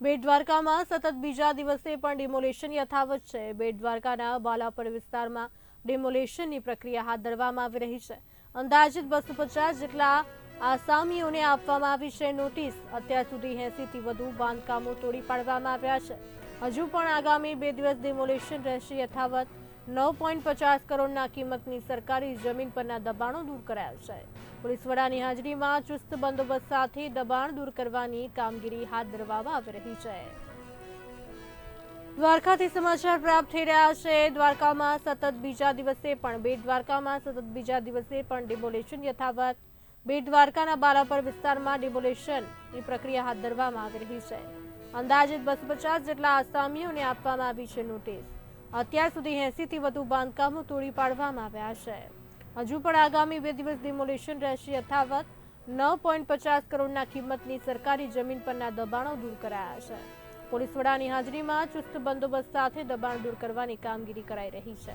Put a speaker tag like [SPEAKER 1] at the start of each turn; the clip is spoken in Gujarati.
[SPEAKER 1] બેટ દ્વારકામાં સતત બીજા દિવસે પણ ડિમોલેશન યથાવત છે. બેટ દ્વારકાના બાલાપર વિસ્તારમાં ડિમોલેશનની પ્રક્રિયા હાથ ધરવામાં આવી રહી છે. અંદાજિત બસો પચાસ જેટલા આસામીઓને આપવામાં આવી છે નોટિસ. અત્યાર સુધી એસીથી વધુ બાંધકામો તોડી પાડવામાં આવ્યા છે. હજુ પણ આગામી બે દિવસ ડિમોલેશન રહેશે યથાવત. નવ પોઈન્ટ પચાસ કરોડના કિંમતની સરકારી જમીન પરના દબાણો દૂર કરાયા છે. પોલીસ વડાની હાજરીમાં ચુસ્ત બંદોબસ્ત સાથે દબાણ દૂર કરવાની કામગીરી હાથ ધરવામાં આવી રહી છે. દ્વારકાથી સમાચાર પ્રાપ્ત થઈ રહ્યા છે. દ્વારકામાં સતત બીજા દિવસે પણ બેટ દ્વારકામાં સતત બીજા દિવસે પણ ડિમોલેશન યથાવત. બેટ દ્વારકાના બારાપર વિસ્તારમાં ડિમોલેશનની પ્રક્રિયા હાથ ધરવામાં આવી રહી છે. અંદાજિત બસો પચાસ જેટલા આસામીઓને આપવામાં આવી છે નોટિસ. અત્યાર સુધી એસીથી વધુ બાંધકામો તોડી પાડવામાં આવ્યા છે. હજુ પણ આગામી બે દિવસ ડિમોલેશન રહેશે યથાવત. નવ પોઈન્ટ પચાસ કરોડના કિંમતની સરકારી જમીન પરના દબાણો દૂર કરાયા છે. પોલીસ વડાની હાજરીમાં ચુસ્ત બંદોબસ્ત સાથે દબાણ દૂર કરવાની કામગીરી કરાઈ રહી છે.